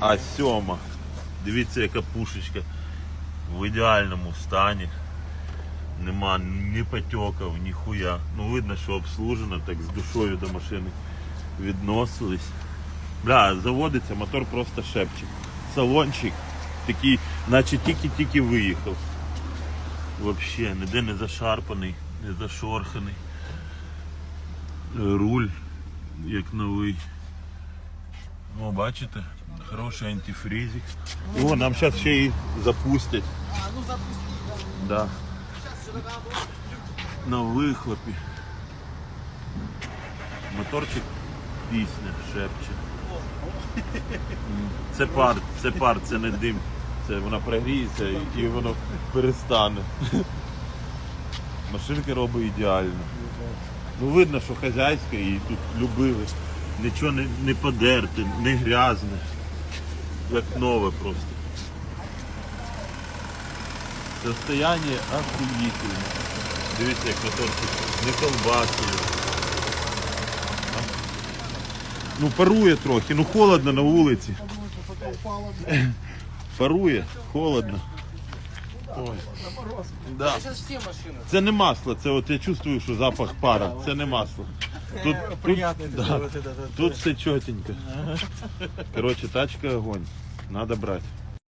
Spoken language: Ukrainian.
А сьома. Дивіться, яка пушечка в ідеальному стані. Нема ні потьоків, ні хуя. Ну видно, що обслужено, так з душою до машини відносились. Бля, заводиться, мотор просто шепче. Салончик такий, наче тільки-тільки виїхав. Вообще, ніде не зашарпаний, не зашорханий. Руль, як новий. О, бачите? Хороший антифризик. О, нам зараз ще і запустять. А, ну запусти. Да. На вихлопі. Моторчик пісня шепче. Це пар, це пар, це не дим. Це вона прогріється і, воно перестане. Машинка робить ідеально. Ну видно, що хазяйська і тут любили. Нічого не, не подерте, не грязне. Як нове просто. Состояние охуительное. Дивіться, як моторчик не колбасує. Ну парує трохи, ну холодно на вулиці. Парує, холодно. Ой. Да. Це не масло, це от я чувствую, що запах пара. Це не масло. Тут, тут, Приятный да, тут все чотенько. Короче, тачка огонь. Надо брати.